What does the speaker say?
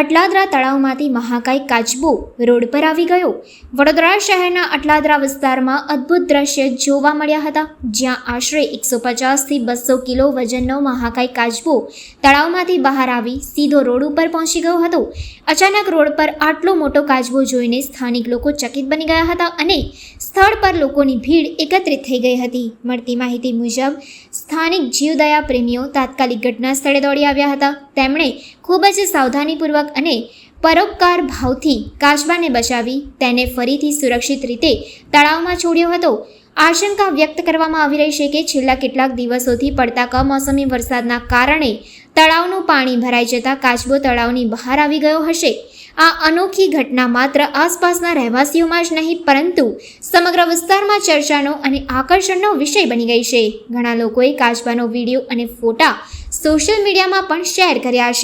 અટલાદરા તળાવમાંથી મહાકાય કાચબો રોડ પર આવી ગયો. વડોદરા શહેરના અટલાદરા વિસ્તારમાં અદ્ભુત દ્રશ્ય જોવા મળ્યા હતા, જ્યાં આશરે એકસો પચાસથી બસો કિલો વજનનો મહાકાય કાચબો તળાવમાંથી બહાર આવી સીધો રોડ ઉપર પહોંચી ગયો હતો. અચાનક રોડ પર આટલો મોટો કાચબો જોઈને સ્થાનિક લોકો ચકિત બની ગયા હતા અને સ્થળ પર લોકોની ભીડ એકત્રિત થઈ ગઈ હતી. મળતી માહિતી મુજબ, સ્થાનિક જીવદયા પ્રેમીઓ તાત્કાલિક ઘટના સ્થળે દોડી આવ્યા હતા. તેમણે ખૂબ જ સાવધાનીપૂર્વક અને પરોપકાર ભાવથી કાચબાને બચાવી તેને ફરીથી સુરક્ષિત રીતે તળાવમાં છોડ્યો હતો. આશંકા વ્યક્ત કરવામાં આવી રહી છે કે છેલ્લા કેટલાક દિવસોથી પડતા કમોસમી વરસાદના કારણે તળાવનું પાણી ભરાઈ જતાં કાચબો તળાવની બહાર આવી ગયો હશે. આ અનોખી ઘટના માત્ર આસપાસના રહેવાસીઓમાં જ નહીં, પરંતુ સમગ્ર વિસ્તારમાં ચર્ચાનો અને આકર્ષણનો વિષય બની ગઈ છે. ઘણા લોકોએ કાચબાનો વીડિયો અને ફોટા સોશિયલ મીડિયામાં પણ શેર કર્યા છે.